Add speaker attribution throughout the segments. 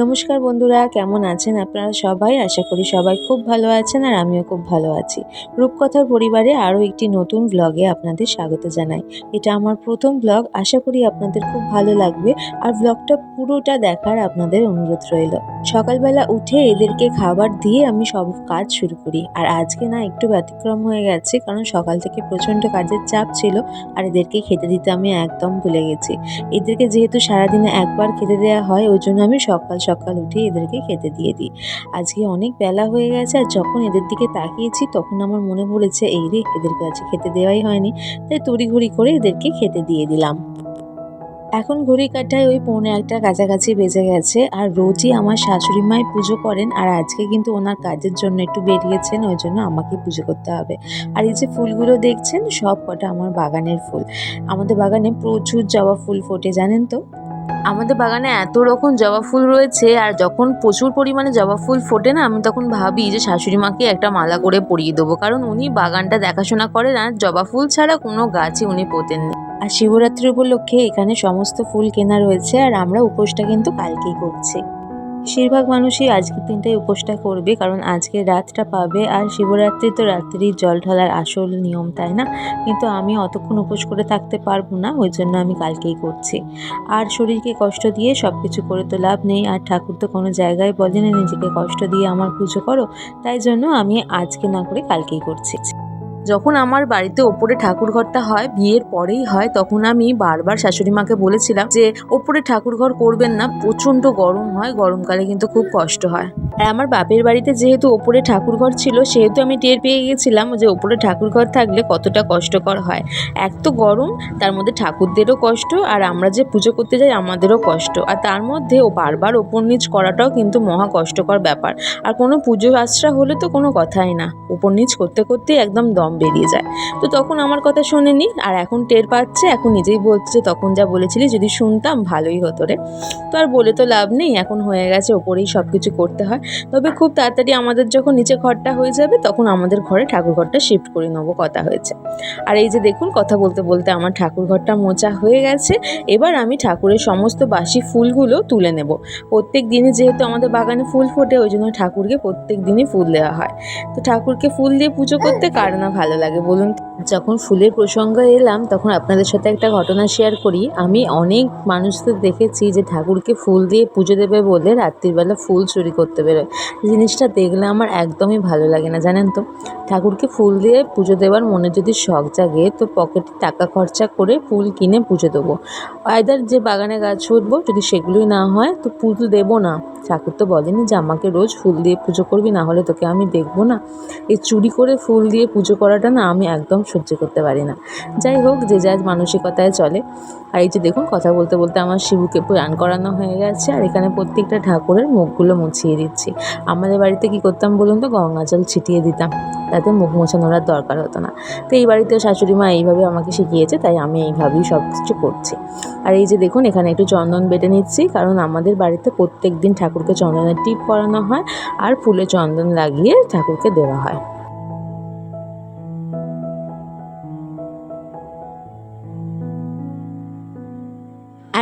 Speaker 1: নমস্কার বন্ধুরা, কেমন আছেন আপনারা সবাই? আশা করি সবাই খুব ভালো আছেন আর আমিও খুব ভালো আছি। রূপকথার পরিবারে আরও একটি নতুন ব্লগে আপনাদের স্বাগত জানাই। এটা আমার প্রথম ব্লগ আশা করি আপনাদের খুব ভালো লাগবে। আর ব্লগটা পুরোটা দেখার আপনাদের অনুরোধ রইল। সকালবেলা উঠে এদেরকে খাবার দিয়ে আমি সব কাজ শুরু করি। আর আজকে না একটু ব্যতিক্রম হয়ে গেছে, কারণ সকাল থেকে প্রচণ্ড কাজের চাপ ছিল আর এদেরকে খেতে দিতে আমি একদম ভুলে গেছি। এদেরকে যেহেতু সারাদিনে একবার খেতে দেওয়া হয়, ওই জন্য আমি সকাল সকাল উঠে এদেরকে খেতে দিয়ে দিই। আজকে অনেক বেলা হয়ে গেছে আর যখন এদের দিকে তাকিয়েছি তখন আমার মনে পড়েছে, এই রে, এদেরকে আজকে খেতে দেওয়াই হয়নি। তাই তড়িঘড়ি করে এদেরকে খেতে দিয়ে দিলাম। এখন ঘড়ি কাটায় ওই পৌনে একটা কাছাকাছি বেজে গেছে আর রোজই আমার শাশুড়ি মাই পুজো করেন আর আজকে কিন্তু ওনার কাজের জন্য একটু বেরিয়েছেন, ওই জন্য আমাকে পুজো করতে হবে। আর এই যে ফুলগুলো দেখছেন সব কটা আমার বাগানের ফুল। আমাদের বাগানে প্রচুর জবা ফুল ফোটে, জানেন তো? আমাদের বাগানে এত রকম জবা ফুল রয়েছে আর যখন প্রচুর পরিমাণে জবা ফুল ফোটে না, আমি তখন ভাবি যে শাশুড়ি মাকে একটা মালা করে পরিয়ে দেবো। কারণ উনি বাগানটা দেখাশোনা করেন আর জবা ফুল ছাড়া কোনো গাছই উনি পোতেননি আর শিবরাত্রি উপলক্ষে এখানে সমস্ত ফুল কেনা রয়েছে আর আমরা উপোসটা কিন্তু কালকেই করছি। বেশিরভাগ মানুষই আজকের দিনটাই উপোসটা করবে, কারণ আজকে রাতটা পাবে আর শিবরাত্রি তো রাত্রি জল ঢালার আসল নিয়ম, তাই না? কিন্তু আমি অতক্ষণ উপোস করে থাকতে পারব না, ওই জন্য আমি কালকেই করছি। আর শরীরকে কষ্ট দিয়ে সব কিছু করে তো লাভ নেই, আর ঠাকুর তো কোনো জায়গায় বলেনি নিজেকে কষ্ট দিয়ে আমার পুজো করো, তাই জন্য আমি আজকে না করে কালকেই করছি। যখন আমার বাড়িতে ওপরে ঠাকুর ঘরটা হয়, বিয়ের পরেই হয়, তখন আমি বারবার শাশুড়ি মাকে বলেছিলাম যে, ওপরে ঠাকুর ঘর করবেন না, প্রচণ্ড গরম হয়, গরমকালে কিন্তু খুব কষ্ট হয়। আমার বাপের বাড়িতে যেহেতু ওপরে ঠাকুর ঘর ছিল, সেহেতু আমি টের পেয়ে গেছিলাম যে, ওপরে ঠাকুর ঘর থাকলে কতটা কষ্টকর হয়। এক তো গরম, তার মধ্যে ঠাকুরদেরও কষ্ট, আর আমরা যে পুজো করতে যাই, আমাদেরও কষ্ট। আর তার মধ্যে ও বারবার ওপর নিচ করাটাও কিন্তু মহা কষ্টকর ব্যাপার। আর কোনো পুজো আশ্রা হলে তো কোনো কথাই না। ওপর নিচ করতে করতেই একদম দম বেরিয়ে যায়। তো তখন আমার কথা শোনেনি আর এখন টের পাচ্ছে, এখন নিজেই বলছে, তখন যা বলেছিলি যদি শুনতাম ভালোই হতো রে। তো আর বলে তো লাভ নেই, এখন হয়ে গেছে, ওপরেই সব কিছু করতে হয়। তবে খুব তাড়াতাড়ি আমাদের যখন নিচে ঘরটা হয়ে যাবে, তখন আমাদের ঘরে ঠাকুর ঘরটা শিফট করে নেব, কথা হয়েছে। আর এই যে দেখুন, কথা বলতে বলতে আমার ঠাকুর ঘরটা মোচা হয়ে গেছে, এবার আমি ঠাকুরের সমস্ত বাসি ফুলগুলো তুলে নেব। প্রত্যেক দিনই যেহেতু আমাদের বাগানে ফুল ফোটে, ওই জন্য ঠাকুরকে প্রত্যেক দিনই ফুল দেওয়া হয়। তো ঠাকুরকে ফুল দিয়ে পুজো করতে কার না লাগে। বলুন যখন ফুলের প্রসঙ্গ এলাম, তখন আপনাদের সাথে একটা ঘটনা শেয়ার করি। আমি অনেক মানুষদের দেখেছি যে ঠাকুরকে ফুল দিয়ে পুজো দেবে বলে রাত্রিবেলা ফুল চুরি করতে বেরোয়। জিনিসটা দেখলে আমার একদমই ভালো লাগে না, জানেন তো? ঠাকুরকে ফুল দিয়ে পুজো দেওয়ার মনে যদি শখ জাগে, তো পকেটে টাকা খরচা করে ফুল কিনে পুজো দেবো। আয়দার যে বাগানে গাছ উঠবো, যদি সেগুলোই না হয়, তো ফুল দেবো না। ঠাকুর তো বলেনি যে আমাকে রোজ ফুল দিয়ে পুজো করবি, না হলে তোকে আমি দেখব না। এই চুরি করে ফুল দিয়ে পুজো করাটা না আমি একদম সহ্য করতে পারি না। যাই হোক, যে যার মানসিকতায় চলে। আর এই যে দেখুন, কথা বলতে বলতে আমার শিবুকে প্রাণ করানো হয়ে গেছে। আর এখানে প্রত্যেকটা ঠাকুরের মুখগুলো মুছিয়ে দিচ্ছি। আমাদের বাড়িতে কি করতাম বলুন তো? গঙ্গা জল ছিটিয়ে দিতাম। তাতে মুখ মোছানোর আর দরকার হতো না। তো এই বাড়িতেও শাশুড়ি মা এইভাবে আমাকে শিখিয়েছে, তাই আমি এইভাবেই সব কিছু করছি। আর এই যে দেখুন, এখানে একটু চন্দন বেটে নিচ্ছি, কারণ আমাদের বাড়িতে প্রত্যেক দিন ঠাকুরকে চন্দনের টিপ করানো হয়, আর ফুলে চন্দন লাগিয়ে ঠাকুরকে দেওয়া হয়।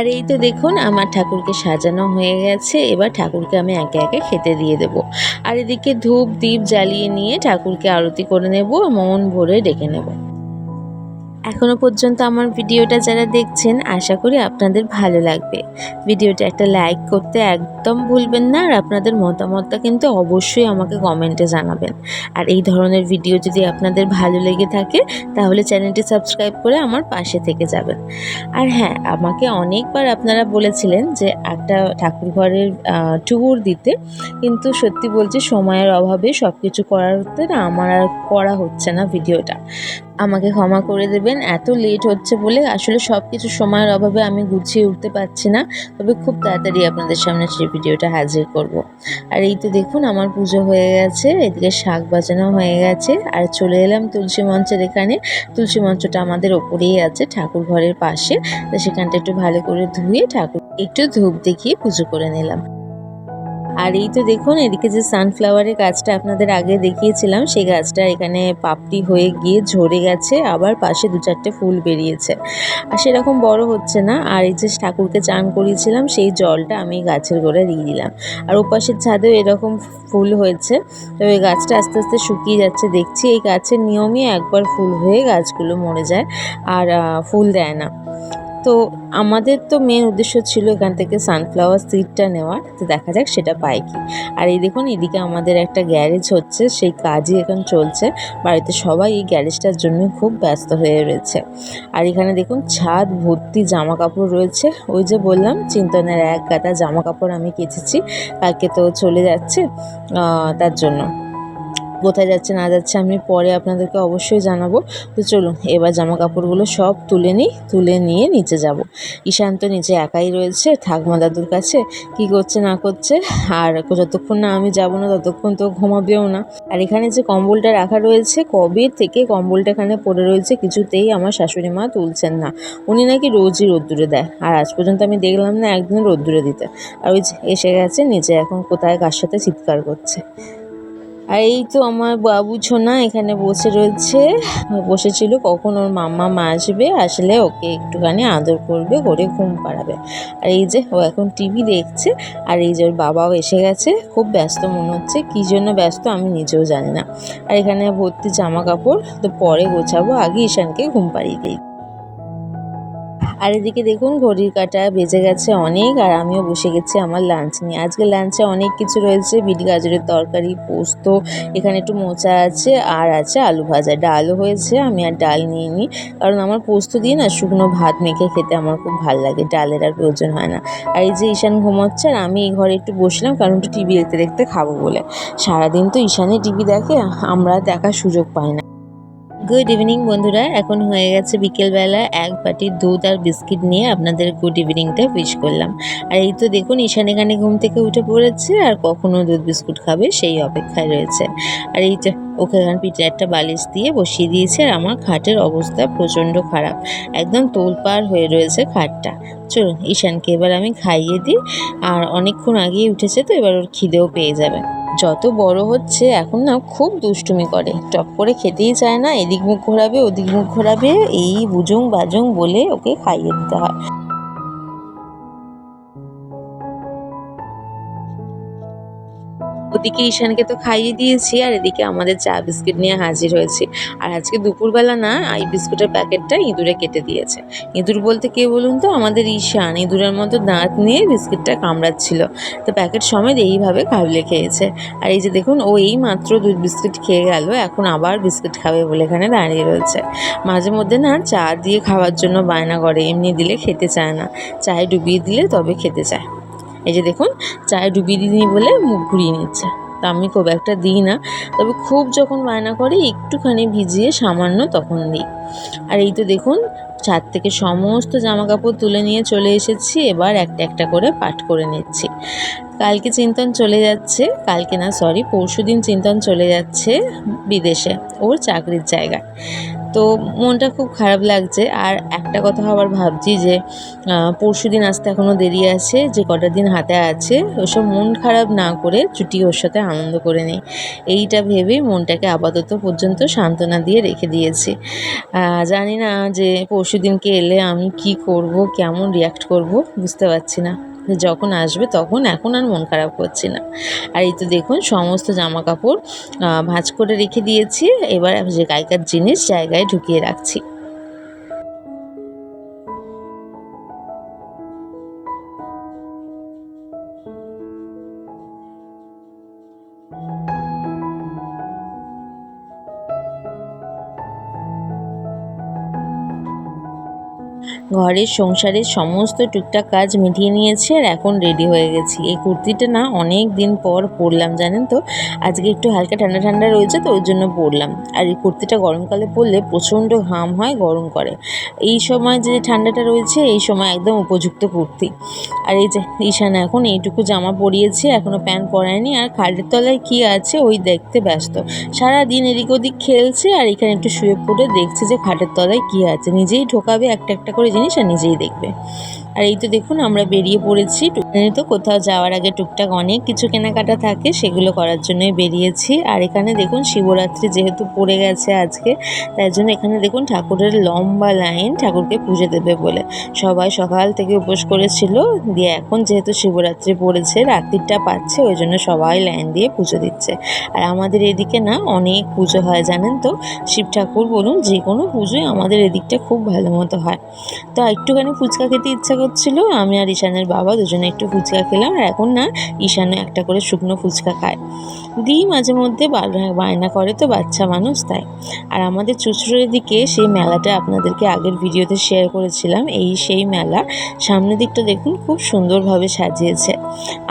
Speaker 1: আর এই তো দেখুন, আমার ঠাকুরকে সাজানো হয়ে গেছে। এবার ঠাকুরকে আমি একে একে খেতে দিয়ে দেব। আর এদিকে ধূপ দ্বীপ জ্বালিয়ে নিয়ে ঠাকুরকে আরতি করে নেব, মন ভরে ডেকে নেব। এখনও পর্যন্ত আমার ভিডিওটা যারা দেখছেন, আশা করি আপনাদের ভালো লাগবে। ভিডিওটা একটা লাইক করতে একদম ভুলবেন না আর আপনাদের মতামতটা কিন্তু অবশ্যই আমাকে কমেন্টে জানাবেন। আর এই ধরনের ভিডিও যদি আপনাদের ভালো লেগে থাকে, তাহলে চ্যানেলটি সাবস্ক্রাইব করে আমার পাশে থেকে যাবেন। আর হ্যাঁ আমাকে অনেকবার আপনারা বলেছিলেন যে একটা ঠাকুর ঘরের ট্যুর দিতে, কিন্তু সত্যি বলছি সময়ের অভাবে সব কিছু করাতে না আমার আর করা হচ্ছে না ভিডিওটা। আমাকে ক্ষমা করে দেবেন। এত লেট হচ্ছে বলে আসলে সব কিছু সময়ের অভাবে আমি গুছিয়ে উঠতে পারছি না। তবে খুব তাড়াতাড়ি আপনাদের সামনে সেই ভিডিওটা হাজির করব। আর এই তো দেখুন, আমার পুজো হয়ে গেছে, এদিকে শাক বাজানো হয়ে গেছে, আর চলে এলাম তুলসী মঞ্চের এখানে। তুলসী মঞ্চটা আমাদের ওপরেই আছে, ঠাকুর ঘরের পাশে। সেখানটা একটু ভালো করে ধুয়ে ঠাকুর একটু ধূপ দেখিয়ে পুজো করে নিলাম। আর এই তো দেখুন, এদিকে যে সানফ্লাওয়ারের গাছটা আপনাদের আগে দেখিয়েছিলাম, সেই গাছটা এখানে পাপড়ি হয়ে গিয়ে ঝরে গেছে, আবার পাশে দু চারটে ফুল বেরিয়েছে। আর সেরকম বড় হচ্ছে না, আর এই যে ঠাকুরকে চান করিয়েছিলাম, সেই জলটা আমি গাছের গোড়ায় দিয়ে দিলাম। আর ওপাশের ছাদেও এরকম ফুল হয়েছে, তো এই গাছটা আস্তে আস্তে শুকিয়ে যাচ্ছে। দেখছি এই গাছের নিয়মই একবার ফুল হয়ে গাছগুলো মরে যায়, আর ফুল দেয় না। তো আমাদের তো মেন উদ্দেশ্য ছিল এখান থেকে সানফ্লাওয়ার সিডটা নেওয়ার, তো দেখা যাক সেটা পাই কি। আর এই দেখুন, এদিকে আমাদের একটা গ্যারেজ হচ্ছে, সেই কাজই এখন চলছে। বাড়িতে সবাই এই গ্যারেজটার জন্য খুব ব্যস্ত হয়ে রয়েছে। আর এখানে দেখুন, ছাদ, ভর্তি জামা কাপড় রয়েছে। ওই যে বললাম, চিন্তনের এক গাদা জামা কাপড় আমি কেচেছি, কালকে তো চলে যাচ্ছে তার জন্য। কোথায় যাচ্ছে, না যাচ্ছে আমি পরে আপনাদেরকে অবশ্যই জানাব। তো চলুন, এবার জামা কাপড়গুলো সব তুলে নিই, তুলে নিয়ে নিচে যাব। ঈশান তো নিচে একাই রয়েছে ঠাকমা দাদুর কাছে, কি করছে, না করছে, আর যতক্ষণ না আমি যাব না, ততক্ষণ তো ঘুমাবেও না। আর এখানে যে কম্বলটা রাখা রয়েছে, কবে থেকে কম্বলটা এখানে পড়ে রয়েছে, কিছুতেই আমার শাশুড়ি মা তুলছেন না। উনি নাকি রোজই রোদ্দুরে দেয়, আর আজ পর্যন্ত আমি দেখলাম না একদিন রোদ্দুরে দিতে। আর ওই এসে গেছে নিচে এখন কোথায়, কার সাথে চিৎকার করছে। আর এই তো আমার বাবু ছোনা এখানে বসে রয়েছে। বসেছিল কখন ওর মাম্মা মা আসবে, আসলে ওকে একটুখানি আদর করবে, করে ঘুম পাড়াবে। আর এই যে ও এখন টিভি দেখছে, আর এই যে ওর বাবাও এসে গেছে, খুব ব্যস্ত মনে হচ্ছে, কী জন্য ব্যস্ত আমি নিজেও জানি না। আর এখানে ভর্তি জামা কাপড় তো পরে গোছাবো, আগে ঈশানকে ঘুম পাড়িয়ে দিই। আর এদিকে দেখুন, ঘড়ির কাঁটা বেজে গেছে অনেক, আর আমিও বসে গেছি আমার লাঞ্চ নিয়ে। আজকে লাঞ্চে অনেক কিছু রয়েছে, বিট গাজরের তরকারি, পোস্ত, এখানে একটু মোচা আছে, আর আছে আলু ভাজা। ডালও হয়েছে, আমি আর ডাল নিয়ে নিই। কারণ আমার পোস্ত দিয়ে না শুকনো ভাত মেখে খেতে আমার খুব ভালো লাগে, ডালের আর প্রয়োজন হয় না। আর এই যে ঈশান ঘুমোচ্ছে, আর আমি এই ঘরে একটু বসলাম, কারণ একটু টিভি দেখতে দেখতে খাব বলে। সারাদিন তো ঈশানে টিভি দেখে, আমরা দেখার সুযোগ পাই না। গুড ইভিনিং বন্ধুরা, এখন হয়ে গেছে বিকেলবেলা এক বাটি দুধ আর বিস্কিট নিয়ে আপনাদের গুড ইভিনিংটা উইশ করলাম। আর এই তো দেখুন, ঈশান এখানে ঘুম থেকে উঠে পড়েছে আর কখনো দুধ বিস্কুট খাবে সেই অপেক্ষায় রয়েছে। আর এই ওকে এখন পিঠে একটা বালিশ দিয়ে বসিয়ে দিয়েছে আর আমার খাটের অবস্থা প্রচণ্ড খারাপ। একদম তোলপাড় হয়ে রয়েছে খাটটা। চলুন, ঈশানকে এবার আমি খাইয়ে দিই। আর অনেকক্ষণ আগেই উঠেছে তো, এবার ওর খিদেও পেয়ে যাবে। যত বড় হচ্ছে, এখন না খুব দুষ্টুমি করে। টপ করে খেতেই চায় না, এদিক মুখ ঘোরাবে, ওদিক মুখ ঘোরাবে, এই বুজুং বাজুং বলে ওকে খাইয়ে দিতে হয়। ওদিকে ঈশানকে তো খাইয়ে দিয়েছি, আর এদিকে আমাদের চা বিস্কিট নিয়ে হাজির হয়েছি। আর আজকে দুপুরবেলা না, এই বিস্কুটের প্যাকেটটা ইঁদুরে কেটে দিয়েছে। ইঁদুর বলতে কে বলুন তো? আমাদের ঈশান। ইঁদুরের মতো দাঁত নিয়ে বিস্কিটটা কামড়াচ্ছিল। তো প্যাকেট সমেত এইভাবে খাবলে খেয়েছে। আর এই যে দেখুন, ও এই মাত্র দুধ বিস্কিট খেয়ে গেল, এখন আবার বিস্কিট খাবে বলে এখানে দাঁড়িয়ে রয়েছে। মাঝে মধ্যে না, চা দিয়ে খাওয়ার জন্য বায়না করে, এমনি দিলে খেতে চায় না। চায়ে ডুবিয়ে দিলে তবে খেতে চায়। এই যে দেখুন, চায়ে ডুবিয়ে দিইনি বলে মুখ ঘুরিয়ে নিচ্ছে। তা আমি খুব একটা দিই না, তবে খুব যখন বায়না করে, একটুখানি ভিজিয়ে সামান্য তখন দিই। আর এই তো দেখুন, ছাদ থেকে সমস্ত জামা কাপড় তুলে নিয়ে চলে এসেছি, এবার একটা একটা করে পাঠ করে নিচ্ছি। কালকে চিন্তন চলে যাচ্ছে, কালকে না সরি পরশু দিন চিন্তন চলে যাচ্ছে বিদেশে, ওর চাকরির জায়গায়। তো মনটা খুব খারাপ লাগছে। আর একটা কথা আবার ভাবছি যে পরশু দিন আসতে এখনও দেরি আছে, যে কটা দিন হাতে আছে, ওসব মন খারাপ না করে ছুটি ওর সাথে আনন্দ করে নেই। এইটা ভেবেই মনটাকে আপাতত পর্যন্ত সান্ত্বনা দিয়ে রেখে দিয়েছি। জানি না যে পরশু দিনকে এলে আমি কি করব, কেমন রিয়াক্ট করব, বুঝতে পারছি না। যখন আসবে তখন এখন আর মন খারাপ করছি না। আর এই তো দেখুন, সমস্ত জামা কাপড় ভাঁজ করে রেখে দিয়েছি। এবার যে গায়িকার জিনিস জায়গায় ঢুকিয়ে রাখছি। ঘরের সংসারের সমস্ত টুকটাক কাজ মিটিয়ে নিয়েছি আর এখন রেডি হয়ে গেছি। এই কুর্তিটা না অনেক দিন পর পরলাম, জানেন তো? আজকে একটু হালকা ঠান্ডা ঠান্ডা রয়েছে তো ওই জন্য পরলাম। আর এই কুর্তিটা গরমকালে পরলে প্রচণ্ড ঘাম হয়, গরম করে। এই সময় যে ঠান্ডাটা রয়েছে, এই সময় একদম উপযুক্ত কুর্তি। আর এই যে ঈশান এখন এইটুকু জামা পরিয়েছি এখনও প্যান্ট পরায়নি আর খাটের তলায় কি আছে ওই দেখতে ব্যস্ত। সারা দিন এদিক ওদিক খেলছে আর এখানে একটু শুয়ে পড়ে দেখছে যে খাটের তলায় কি আছে। নিজেই ঢোকাবে একটা একটা করে জিনিস আর নিজেই দেখবে। আর এই তো দেখুন, আমরা বেরিয়ে পড়েছি তো কোথাও যাওয়ার আগে টুকটাক অনেক কিছু কেনাকাটা থাকে, সেগুলো করার জন্যই বেরিয়েছি। আর এখানে দেখুন, শিবরাত্রি যেহেতু পড়ে গেছে আজকে, তাই জন্য এখানে দেখুন, ঠাকুরের লম্বা লাইন ঠাকুরকে পুজো দেবে বলে। সবাই সকাল থেকে উপোস করেছিল, দিয়ে এখন যেহেতু শিবরাত্রি পড়েছে, রাত্রিটা পাচ্ছে, ওই জন্য সবাই লাইন দিয়ে পুজো দিচ্ছে। আর আমাদের এদিকে না, অনেক পুজো হয়, জানেন তো? শিব ঠাকুর বলুন, যে কোনো পুজোই আমাদের এদিকটা খুব ভালো মতো হয়। তো একটুখানি ফুচকা খেতে ইচ্ছা করছিল আমি আর ঈশানের বাবা দুজনে একটু ফুচকা খেলাম, আর এখন না, ঈশানও একটা করে শুকনো ফুচকা খায়। দিই মাঝে মধ্যে বায়না করে তো বাচ্চা মানুষ তাই। আর আমাদের চুচড়োর দিকে সেই মেলাটা আপনাদেরকে আগের ভিডিওতে শেয়ার করেছিলাম, এই সেই মেলা। সামনের দিকটা দেখুন, খুব সুন্দরভাবে সাজিয়েছে।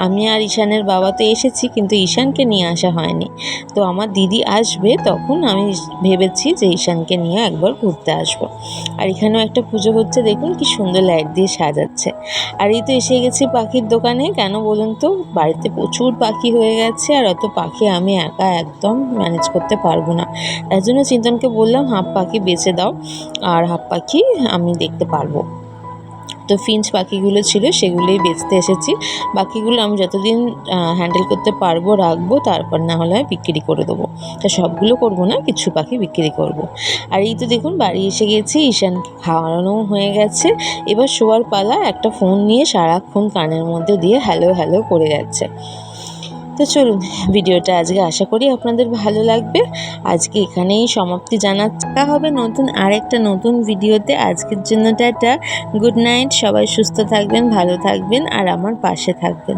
Speaker 1: আমি আর ঈশানের বাবা তো এসেছি, কিন্তু ঈশানকে নিয়ে আসা হয়নি। তো আমার দিদি আসবে, তখন আমি ভেবেছি যে ঈশানকে নিয়ে একবার ঘুরতে আসব। আর এখানেও একটা পুজো হচ্ছে, দেখুন কি সুন্দর লাইট দিয়ে সাজাচ্ছে আর এই তো এসে গেছি পাখির দোকানে। কেন বলুন তো? বাড়িতে প্রচুর পাখি হয়ে গেছে আর অত পাখি আমি একা একদম ম্যানেজ করতে পারব না। তার জন্য চিন্তনকে বললাম, হাফ পাখি বেছে দাও। আর হাফ পাখি আমি দেখতে পারব। তো ফিঞ্চ পাখিগুলো ছিল, সেগুলোই বেচতে এসেছি। বাকিগুলো আমি যতদিন হ্যান্ডেল করতে পারব, রাখব, তারপর না হলে বিক্রি করে দেবো। তা সবগুলো করব না, কিছু পাখি বিক্রি করব। আর এই তো দেখুন, বাড়ি এসে গেছি, ঈশান খাওয়ানো হয়ে গেছে। এবার শোয়ার পালা, একটা ফোন নিয়ে সারাক্ষণ কানের মধ্যে দিয়ে হ্যালো হ্যালো করে যাচ্ছে। তো চলুন, ভিডিওটা আজকে আশা করি আপনাদের ভালো লাগবে। আজকে এখানেই সমাপ্তি জানাচ্ছা। হবে নতুন আরেকটা নতুন ভিডিওতে। আজকের জন্য টাটা, গুড নাইট, সবাই সুস্থ থাকবেন, ভালো থাকবেন, আর আমার পাশে থাকবেন।